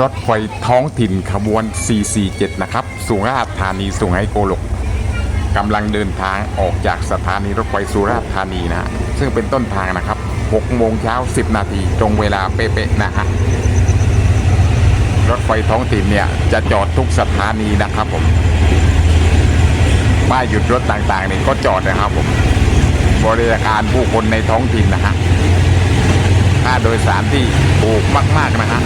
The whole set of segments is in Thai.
รถไฟท้องถิ่นขบวน 447 นะครับสุราษฎร์ธานีสุไหงโกลกกำลังเดินทางออกจากสถานีรถไฟสุราษฎร์ธานีนะฮะซึ่งเป็นต้นทางนะครับ 6 โมงเช้า 10 นาที ตรงเวลาเป๊ะๆนะฮะ รถไฟท้องถิ่นเนี่ยจะจอดทุกสถานีนะครับผม ป้ายหยุดรถต่างๆนี่ก็จอดนะครับผม บริการผู้คนในท้องถิ่นนะฮะค่าโดยสารที่ถูกมากๆนะฮะ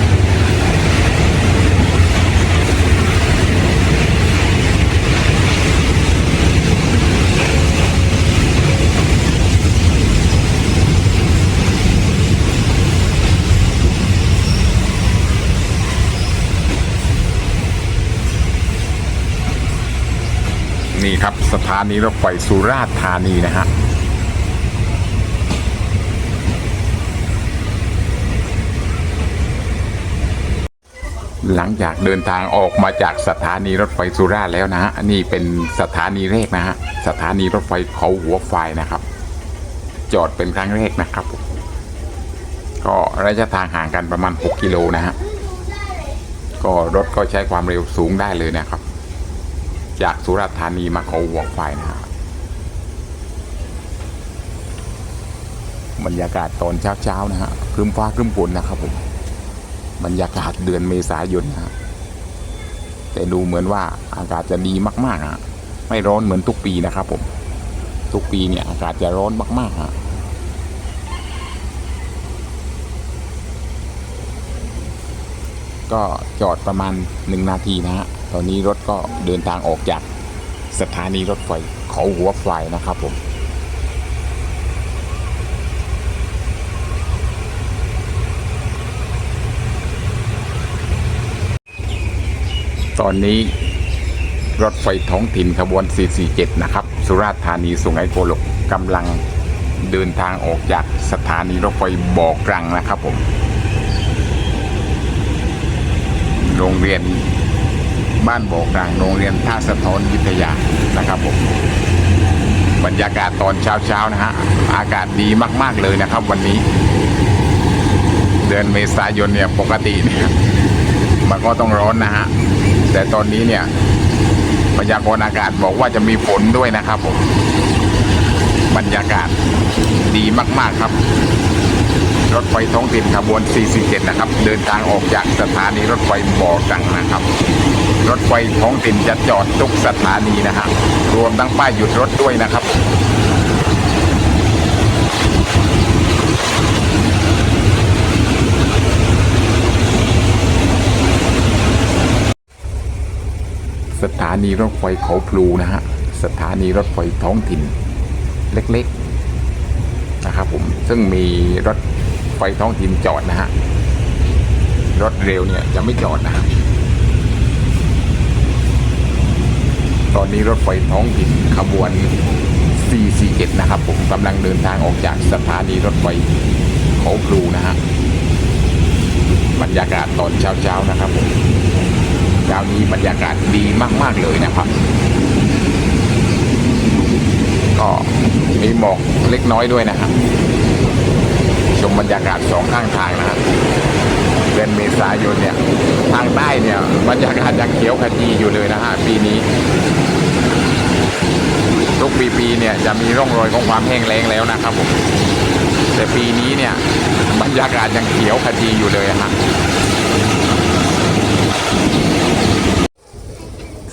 นี่ครับ สถานีรถไฟสุราษฎร์ธานีนะฮะหลังจากเดินทางออกมาจากสถานีรถไฟสุราษฎร์แล้วนะฮะนี่เป็นสถานีแรกนะฮะสถานีรถไฟเขาหัวไฟนะครับ จอดเป็นครั้งแรกนะครับ ก็ระยะทางห่างกันประมาณ 6 กิโลนะฮะก็รถก็ใช้ความเร็วสูงได้เลยนะครับ จากสุราษฎร์ธานีมาเขาหัวไฟนะฮะบรรยากาศตอนเช้าๆนะฮะครึ้มฟ้าครึ้มฝนนะครับผมบรรยากาศเดือนเมษายนนะฮะแต่ดูเหมือนว่าอากาศจะดีมากๆฮะไม่ร้อนเหมือนทุกปีนะครับผม ทุกปีเนี่ยอากาศจะร้อนมากๆฮะก็จอดประมาณหนึ่งนาทีนะฮะ ตอนนี้รถก็เดินทางออกจากสถานีรถไฟเขาหัวไฟนะครับผมตอนนี้รถไฟท้องถิ่นขบวน 447 นะครับ สุราษฎร์ธานีสุไหงโกลกกำลังเดินทางออกจากสถานีรถไฟบ่อกรังนะครับผม โรงเรียน บ้านบ่อกรังโรงเรียนท่าสะท้อนวิทยานะครับผมบรรยากาศตอนเช้าๆนะฮะอากาศดีมากๆเลยนะครับ วันนี้ เดือนเมษายนเนี่ยปกติเนี่ยมันก็ต้องร้อนนะฮะแต่ตอนนี้เนี่ยพยากรณ์อากาศบอกว่าจะมีฝนด้วยนะครับผมบรรยากาศดีมากๆครับ รถไฟท้องถิ่นขบวน447นะครับ เดินทางออกจากสถานีรถไฟบ่อกังนะครับ รถไฟท้องถิ่นจะจอดทุกสถานีนะฮะรวมทั้งป้ายหยุดรถด้วยนะครับสถานีรถไฟเขาพลูนะฮะ สถานีรถไฟท้องถิ่นเล็กๆนะครับผม ซึ่งมีรถไฟท้องถิ่นจอดนะฮะ รถเร็วเนี่ยจะไม่จอดนะฮะ ตอนนี้รถไฟท้องถิ่นขบวน 447นะครับผมกำลังเดินทางออกจากสถานีรถไฟเขาพลูนะฮะบรรยากาศตอนเช้าๆนะครับผมเช้านี้บรรยากาศดีมากๆเลยนะครับ ก็มีหมอกเล็กน้อยด้วยนะครับ ชมบรรยากาศสองข้างทางนะครับ ดือนเมษายนเนี่ยทางใต้เนี่ยบรรยากาศยังเขียวขจีอยู่เลยนะฮะปีนี้ ทุกปีๆเนี่ยจะมีร่องรอยของความแห้งแล้งแล้วนะครับผมแต่ปีนี้เนี่ยบรรยากาศยังเขียวขจีอยู่เลยฮะ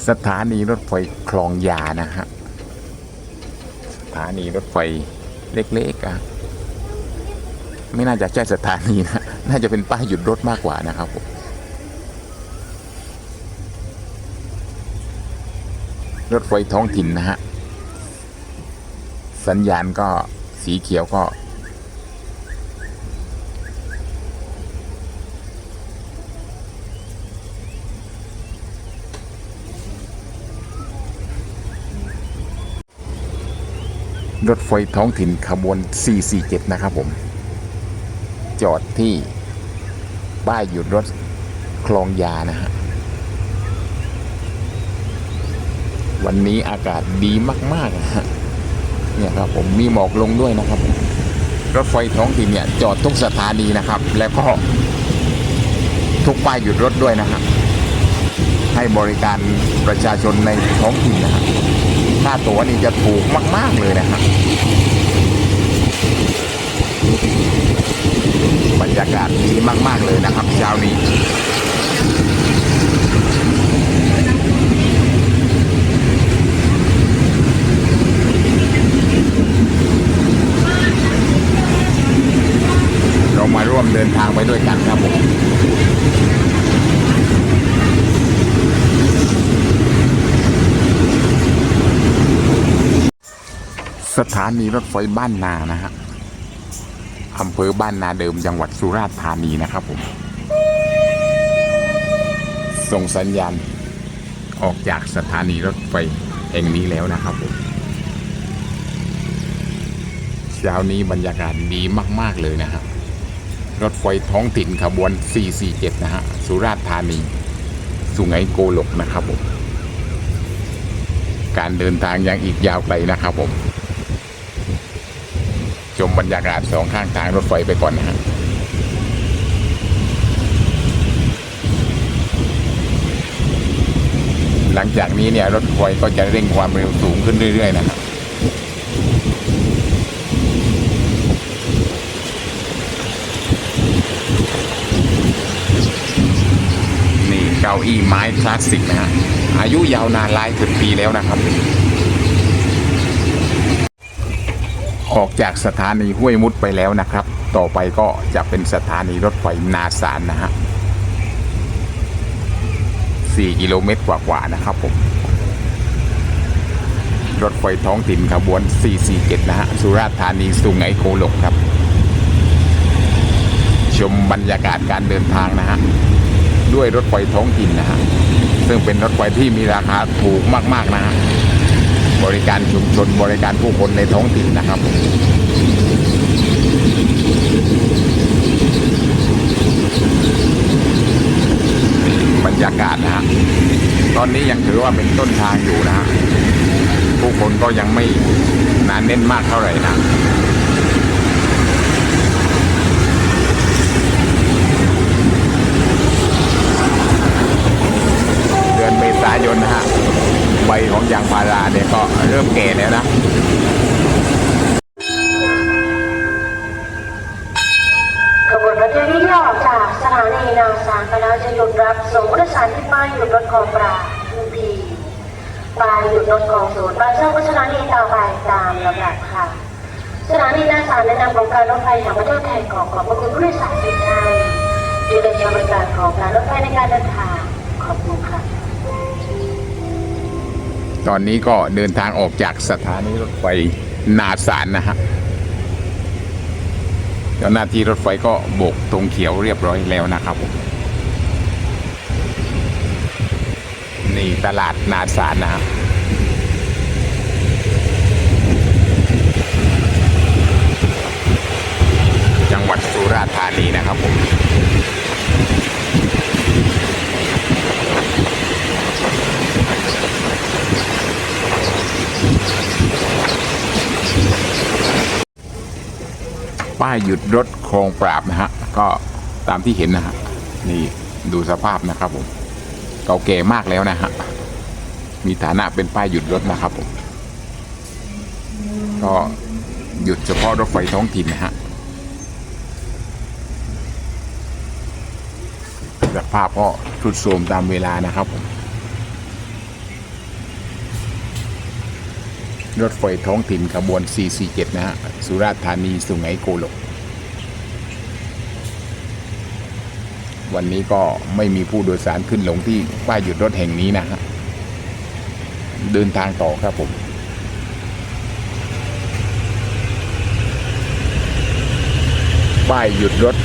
สถานีรถไฟคลองยานะฮะสถานีรถไฟเล็กๆอะ ไม่น่าจะใช่สถานีนะ น่าจะเป็นป้ายหยุดรถมากกว่านะครับผมรถไฟท้องถิ่นนะฮะ สัญญาณก็สีเขียวก็ รถไฟท้องถิ่นขบวน 447 นะครับผม จอดที่ป้ายหยุดรถคลองยานะฮะ วันนี้อากาศดีมากๆนะฮะ เนี่ยครับผมมีหมอกลงด้วยนะครับ รถไฟท้องถิ่นเนี่ยจอดทุกสถานีนะครับ แล้วก็ทุกป้ายหยุดรถด้วยนะครับให้บริการประชาชนในท้องถิ่นนะครับค่าตั๋วนี่จะถูกมาก ๆ เลยนะครับ บรรยากาศดีมาก ๆ เลยนะครับเช้านี้เรามาร่วมเดินทางไปด้วยกันครับผมสถานีรถไฟบ้านนานะฮะ อำเภอบ้านนาเดิมจังหวัดสุราษฎร์ธานีนะครับผม ส่งสัญญาณออกจากสถานีรถไฟแห่งนี้แล้วนะครับผมเช้านี้บรรยากาศดีมาก ๆ เลยนะฮะรถไฟท้องถิ่นขบวน 447 นะฮะ สุราษฎร์ธานี สุไหงโกลกนะครับผม การเดินทางยังอีกยาวไกลนะครับผม ชมบรรยากาศสองข้างทางรถไฟไปก่อนนะฮะหลังจากนี้เนี่ยรถไฟก็จะเร่งความเร็วสูงขึ้นเรื่อยๆนะครับนี่เก้าอี้ไม้คลาสสิกนะฮะอายุยาวนานหลายสิบปีแล้วนะครับ ออกจากสถานีห้วยมุดไปแล้วนะครับ ต่อไปก็จะเป็นสถานีรถไฟนาสารนะฮะ4กิโลเมตรกว่าๆนะครับผม รถไฟท้องถิ่นขบวน 447 นะฮะ สุราษฎร์ธานีสุไหงโกลกครับ ชมบรรยากาศการเดินทางนะฮะ ด้วยรถไฟท้องถิ่นนะฮะ ซึ่งเป็นรถไฟที่มีราคาถูกมาก ๆ นะฮะ บริการชุมชนบริการผู้คนในท้องถิ่นนะครับบรรยากาศนะฮะตอนนี้ยังถือว่าเป็นต้นทางอยู่นะฮะผู้คนก็ยังไม่หนานแน่นมากเท่าไหร่นะเดือนเมษายนนะฮะใบของยางพารา เนี่ยก็เริ่มแก่แล้วนะขบวนรถเที่ยวนี้ออกจากสถานีนาสารไปแล้วจะหยุดรับส่งผู้โดยสารที่ป้ายหยุดรถของปลาทุกทีป้ายหยุดรถของศูนย์ป้ายเช่าสถานีต่อไปตามลำดับค่ะ สถานีนาสารแนะนำของการรถไฟแห่งประเทศไทยขอขอบพระคุณผู้โดยสารทุกท่านที่ได้ใช้บริการของการรถไฟในการเดินทางขอบคุณค่ะ ตอนนี้ก็เดินทางออกจากสถานีรถไฟนาสารนะฮะเจ้าหน้าที่รถไฟก็โบกธงเขียวเรียบร้อยแล้วนะครับผมนี่ตลาดนาสารนะฮะจังหวัดสุราษฎร์ธานีนะครับผม ป้ายหยุดรถโครงปราบนะฮะ ก็ตามที่เห็นนะฮะ นี่ดูสภาพนะครับผม เก่าแก่มากแล้วนะฮะ มีฐานะเป็นป้ายหยุดรถนะครับผม ก็หยุดเฉพาะรถไฟท้องถิ่นนะฮะ สภาพก็ทรุดโทรมตามเวลานะครับผม รถไฟท้องถิ่นขบวน 447 นะฮะ สุราษฎร์ธานี สุไหงโกลก วันนี้ก็ไม่มีผู้โดยสารขึ้นลงที่ป้ายหยุดรถแห่งนี้นะฮะ เดินทางต่อครับผมป้ายหยุดรถ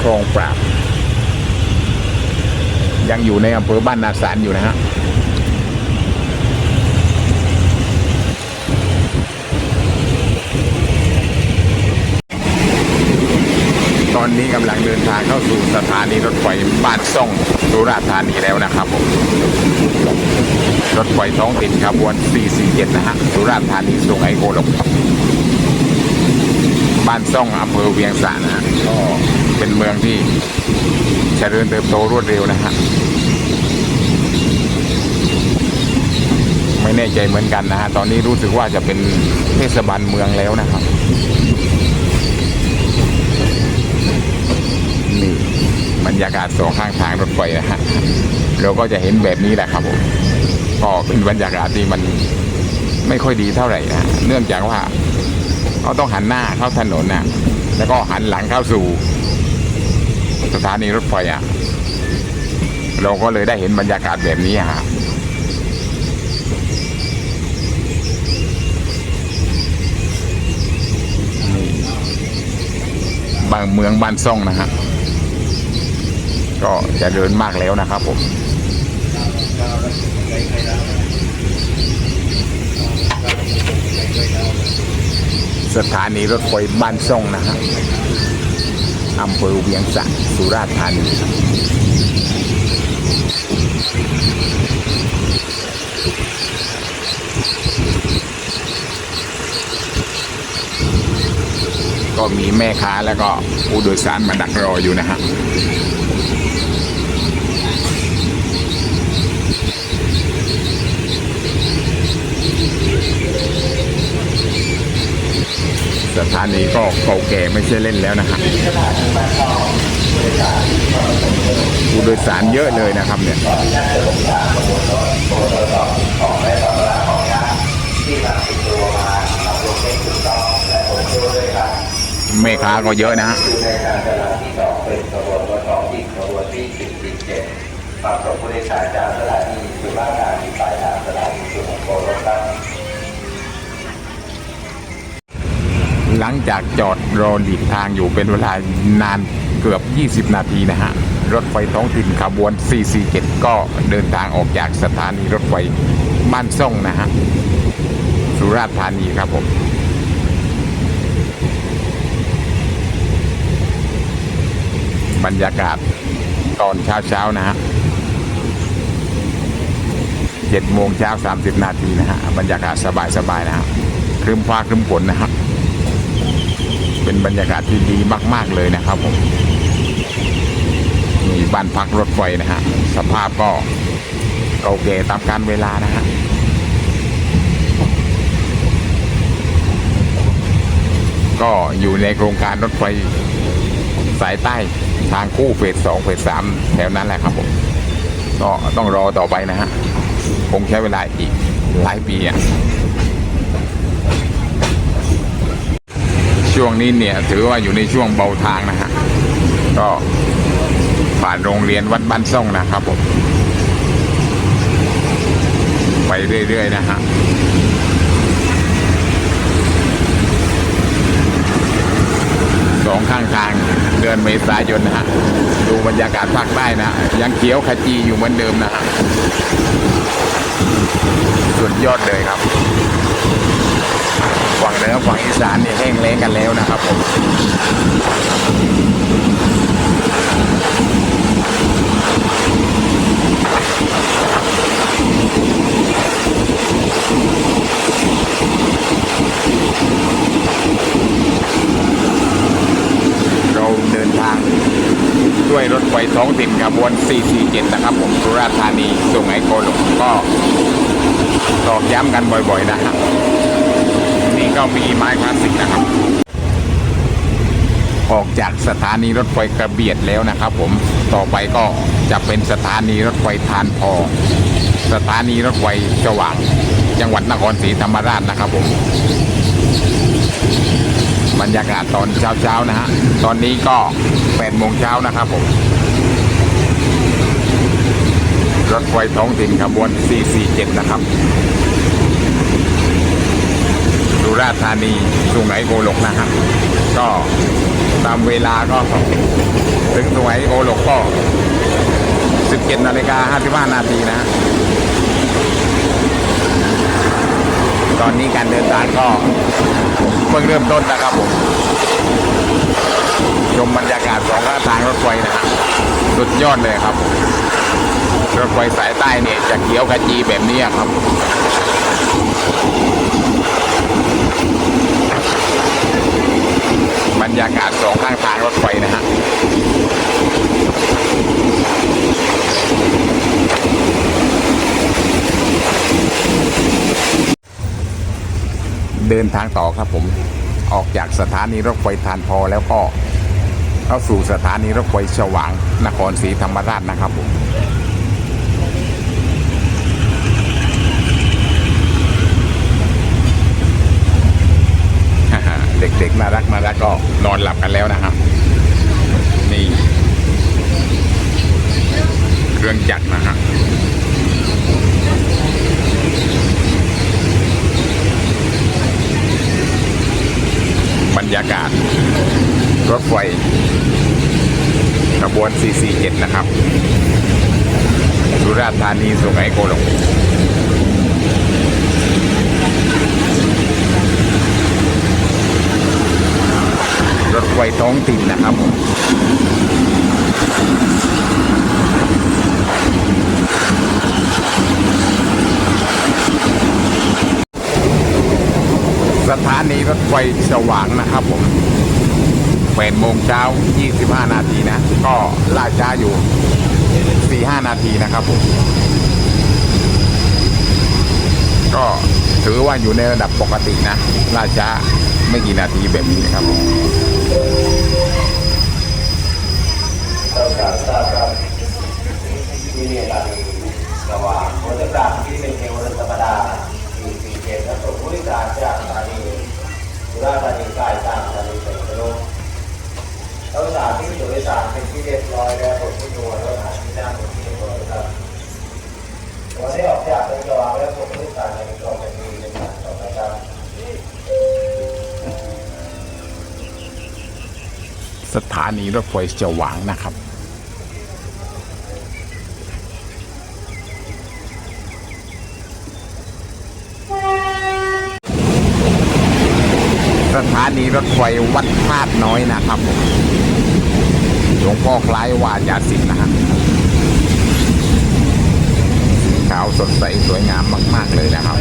คลองปราบ ยังอยู่ในอำเภอบ้านนาสารอยู่นะฮะ นี้กำลังเดินทางเข้าสู่สถานีรถไฟบ้านซ่องสุราษฎร์ธานีแล้วนะครับผมรถไฟท้องถิ่นขบวน 447 นะฮะสุราษฎร์ธานีสุไหงโกลกบบ้านซ่องอำเภอเวียงสานะฮะก็เป็นเมืองที่เจริญเติบโตรวดเร็วนะฮะไม่แน่ใจเหมือนกันนะฮะตอนนี้รู้สึกว่าจะเป็นเทศบาลเมืองแล้วนะครับ นี่ บรรยากาศสองข้างทางรถไฟนะฮะเราก็จะเห็นแบบนี้แหละครับผมก็เป็นบรรยากาศที่มันไม่ค่อยดีเท่าไหร่นะเนื่องจากว่าเขาต้องหันหน้าเข้าถนนนะแล้วก็หันหลังเข้าสู่ สถานีรถไฟอะเราก็เลยได้เห็นบรรยากาศแบบนี้ฮะบางเมืองบ้านซ่องนะฮะ ก็จะเดินมากแล้วนะครับผมสถานีรถไฟบ้านซ่องนะฮะอำเภอเวียงสะสุราษฎร์ธานีก็มีแม่ค้าแล้วก็ผู้โดยสารมาดักรออยู่นะฮะ สถานีก็เก่าแก่ไม่ใช่เล่นแล้วนะฮะผู้โดยสารเยอะเลยนะครับเนี่ยแม่ค้าก็เยอะนะฮะในการาจรที่สองเป็นขบวรถของอีกขบวนที่สิบสิบเจ็ดมาส่งผู้โดยสารจากสถานีสุราษฎร์ธานีปลายทางสถานีสุวรรณภูมิครับ หลังจากจอดรอหลีกทางอยู่เป็นเวลานานเกือบ 20 นาทีนะฮะ รถไฟท้องถิ่นขบวน 447 ก็เดินทางออกจากสถานีรถไฟบ้านซ่องนะฮะ สุราษฎร์ธานีครับผมบรรยากาศตอนเช้าๆนะฮะ7โมงเช้า30นาทีนะฮะ บรรยากาศสบายๆนะฮะครึ้มฟ้าครึ้มฝนนะฮะ เป็นบรรยากาศที่ดีมาก ๆ เลยนะครับผมมีบ้านพักรถไฟนะฮะสภาพก็เก่าแก่ตามการเวลานะฮะก็อยู่ในโครงการรถไฟสายใต้ทางคู่เฟสสองเฟสสามแถวนั้นแหละครับผมก็ต้องรอต่อไปนะฮะคงใช้เวลาอีกหลายปีอะ ช่วงนี้เนี่ย ถือว่าอยู่ในช่วงเบาทางนะฮะ ก็ผ่านโรงเรียนวัดบ้านซ่องนะครับผม ไปเรื่อย ๆ นะฮะสองข้างทางเดือนเมษายนนะฮะ ดูบรรยากาศภาคใต้นะฮะยังเขียวขจีอยู่เหมือนเดิมนะฮะ สุดยอดเลยครับ ฝั่งเหนือฝั่งอีสานเนี่ยแห้งแล้งกันแล้วนะครับผมเราเดินทางด้วยรถไฟท้องถิ่นขบวน 447 นะครับ ผมสุราษฎร์ธานีสุไหงโกลกก็ตอกย้ำกันบ่อยๆนะครับ ก็มีไม้คลาสสิกนะครับ ออกจากสถานีรถไฟกระเบียดแล้วนะครับ ผมต่อไปก็จะเป็นสถานีรถไฟทานพอสถานีรถไฟสว่าง จังหวัดนครศรีธรรมราชนะครับผมบรรยากาศตอนเช้าๆนะฮะ ตอนนี้ก็8โมงเช้านะครับผม รถไฟท้องถิ่นขบวน 447 นะครับ สุราษฎร์ธานีสุไหงโกลกนะฮะก็ตามเวลาก็ถึงสุไหงโกลกก็ 17นาฬิกา55นาทีนะฮะตอนนี้การเดินทางก็เพิ่งเริ่มต้นนะครับผมชมบรรยากาศสองข้างทางรถไฟนะฮะสุดยอดเลยครับ รถไฟสายใต้เนี่ยจะเขียวขจีแบบนี้ครับ รยากาศสองข้างทางรถไฟนะฮะเดินทางต่อครับผมออกจากสถานีรถไฟทานพอแล้วก็เข้าสู่สถานีรถไฟฉวางนครศรีธรรมราชนะครับผม เด็กๆน่ารักน่ารักก็นอนหลับกันแล้วนะครับ นี่ เครื่องจักรนะฮะบรรยากาศ รถไฟขบวน 447 นะครับ สุราษฎร์ธานีสุไหงโกลก ถไฟท้องถิ่นนะครับผมสถานีรถไฟสว่างนะครับผม8โมงเช้า 25 นาทีนะ ก็ล่าช้าอยู่ 4-5 นาทีนะครับผม ก็ถือว่าอยู่ในระดับปกตินะ ล่าช้าไม่กี่นาทีแบบนี้นะครับผม ต้องการทราบครับ ที่นี่การระหว่างบริการที่เป็นเทวรธรรมดาที่สี่เจ็ดและส่งบริการจากสถานีสุราษฎร์ธานีกล้จากสถานีเป็นโลกแล้วสานที่อยู่ในสารเป็นที่เรียบร้อยแล้วผมที่ดูแล้วสถาที่นั่งเป็นที่เรียบร้อยครับวันนี้ออกจากเป็นกระวางแล้วส่งบริการในกรมเป็นมีในการต่อไปครับสถานีรถไฟฉวางนะครับ นีรถไฟวัดธาตุน้อยนะครับผมหลวงพ่อคล้ายวาจาสิทธิ์นะฮะขาวสดใสสวยงามมาก ๆ เลยนะครับ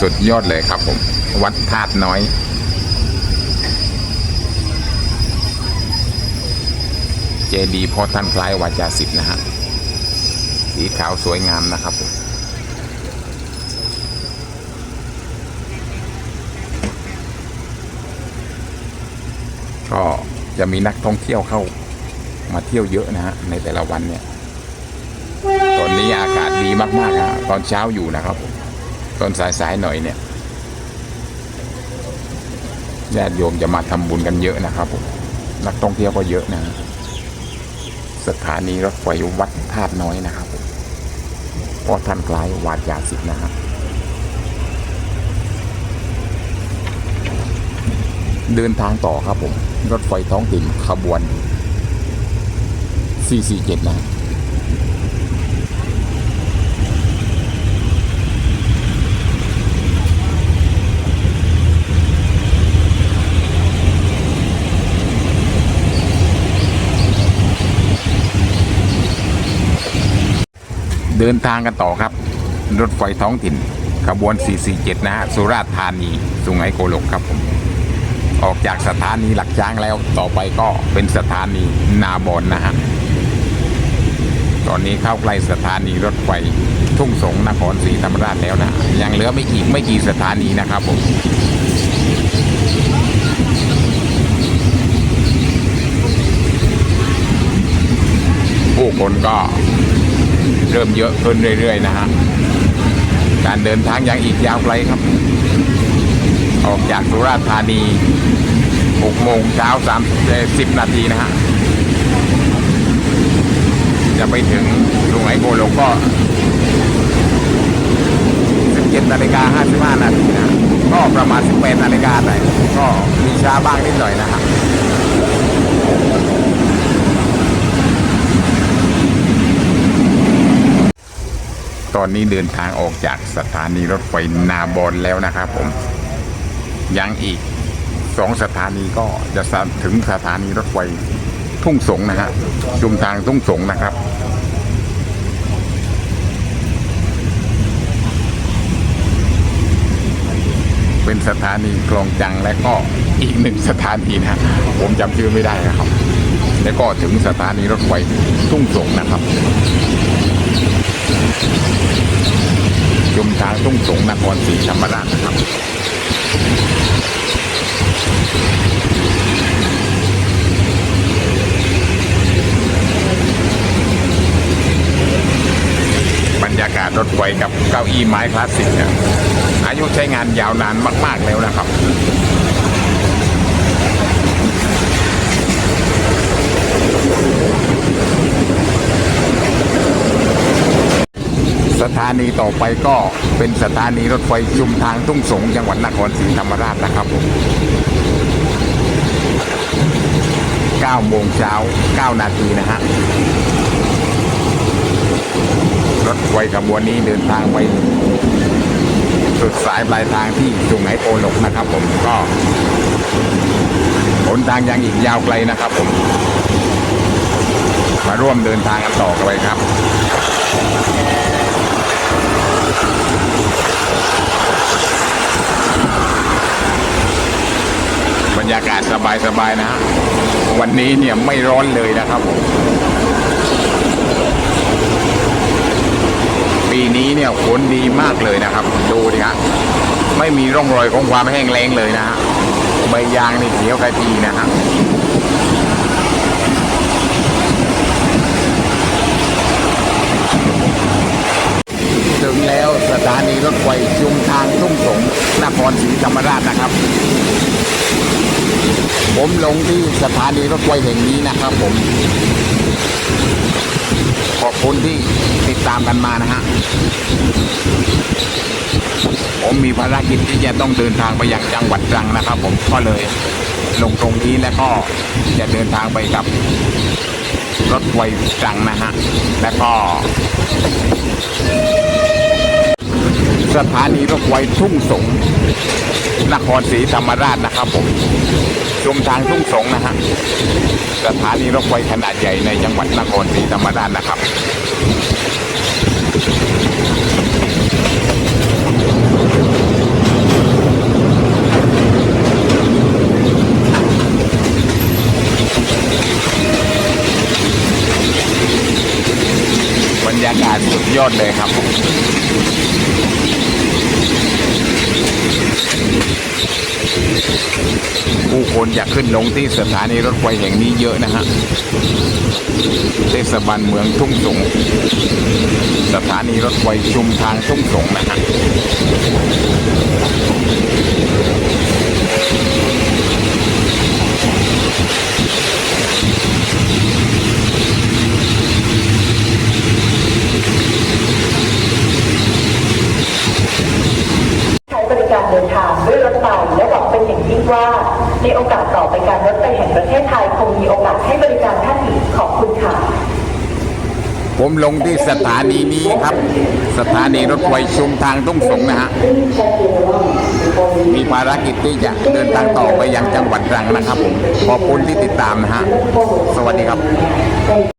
สุดยอดเลยครับผม วัดธาตุน้อย เจดีย์พ่อท่านคล้ายวาจาสิทธิ์นะฮะสีขาวสวยงามนะครับผมก็จะมีนักท่องเที่ยวเข้ามาเที่ยวเยอะนะฮะในแต่ละวันเนี่ย ตอนนี้อากาศดีมากๆนะตอนเช้าอยู่นะครับผมตอนสายๆหน่อยเนี่ยญาติโยมจะมาทำบุญกันเยอะนะครับผมนักท่องเที่ยวก็เยอะนะฮะ สถานีรถไฟวัดธาตุน้อยนะครับผมพราะท่านคล้ายวาจาสิทธิ์นะฮะเดินทางต่อครับผม รถไฟท้องถิ่นขบวน 447 นะ เดินทางกันต่อครับ รถไฟท้องถิ่น ขบวน 447 นะฮะ สุราษฎร์ธานีสุไหงโกลกครับผม ออกจากสถานีหลักช้างแล้วต่อไปก็เป็นสถานีนาบอนนะฮะ ตอนนี้เข้าใกล้สถานีรถไฟทุ่งสงนครศรีธรรมราชแล้วนะ ยังเหลือไม่กี่ไม่กี่สถานีนะครับผมผู้คนก็ เริ่มเยอะขึ้นเรื่อย ๆ นะฮะ การเดินทางยังอีกยาวไกลครับ ออกจากสุราษฎร์ธานี6โมงเช้า3 10 นาทีนะฮะ จะไปถึงลุงไหโกลกก็ 17นาฬิกา55นาทีนะก็ประมาณ 18นาฬิกาหน่อยก็มีช้าบ้างนิดหน่อยนะฮะ ตอนนี้เดินทางออกจากสถานีรถไฟนาบอนแล้วนะครับผม ยังอีกสองสถานีก็จะถึงสถานีรถไฟทุ่งสงนะฮะชุมทางทุ่งสงนะครับ เป็นสถานีคลองจังและก็อีกหนึ่งสถานีนะผมจำชื่อไม่ได้นะครับ แล้วก็ถึงสถานีรถไฟทุ่งสงนะครับ ชุมทางทุ่งสงนครศรีธรรมราชนะครับบรรยากาศรถไฟกับเก้าอี้ไม้คลาสสิกเนี่ยอายุใช้งานยาวนานมาก ๆ แล้วนะครับ ถานีต่อไปก็เป็นสถานีรถไฟชุมทางทุ่งสงจังหวัดนครศรีธรรมราชนะครับผม9โมงเช้า 9 นาทีนะฮะ รถไฟขบวนนี้เดินทางไปสุดสายปลายทางที่สุงไหงโกลกนะครับผมก็หนทางยังอีกยาวไกลนะครับผม มาร่วมเดินทางกันต่อกันไปครับ รยากาศสบายๆนะฮะวันนี้เนี่ยไม่ร้อนเลยนะครับผมปีนี้เนี่ยฝนดีมากเลยนะครับ ดูดิฮะไม่มีร่องรอยของความแห้งแล้งเลยนะฮะใบยางนี่เขียวขจีนะฮะถึงแล้วสถานีรถไฟชุมทางทุ่งสงนครศรีธรรมราชนะครับ ผมลงที่สถานีรถไฟแห่งนี้นะครับผม ขอบคุณที่ติดตามกันมานะฮะ ผมมีภารกิจที่จะต้องเดินทางไปยังจังหวัดตรังนะครับ ผมก็เลยลงตรงนี้แล้วก็จะเดินทางไปกับรถไฟตรังนะฮะ แล้วก็ สถานีรถไฟทุ่งสงนครศรีธรรมราชนะครับผมชมทางทุ่งสงนะฮะสถานีรถไฟขนาดใหญ่ในจังหวัดนครศรีธรรมราชนะครับ บรรยากาศสุดยอดเลยครับ ผู้คนอยากขึ้นลงที่สถานีรถไฟแห่งนี้เยอะนะฮะ เทศบาลเมืองทุ่งสง สถานีรถไฟชุมทางทุ่งสงนะฮะ การเดินทางด้วยรถไฟและหวังเป็นอย่างยิ่งว่า ในโอกาสต่อไปการรถไฟแห่งประเทศไทยคงมีโอกาสให้บริการท่านอีกขอบคุณค่ะ ผมลงที่สถานีนี้ครับ สถานีรถไฟชุมทางทุ่งสงนะฮะ มีภารกิจที่จะเดินทางต่อไปยังจังหวัดตรังนะครับผมขอบคุณที่ติดตามนะฮะ สวัสดีครับ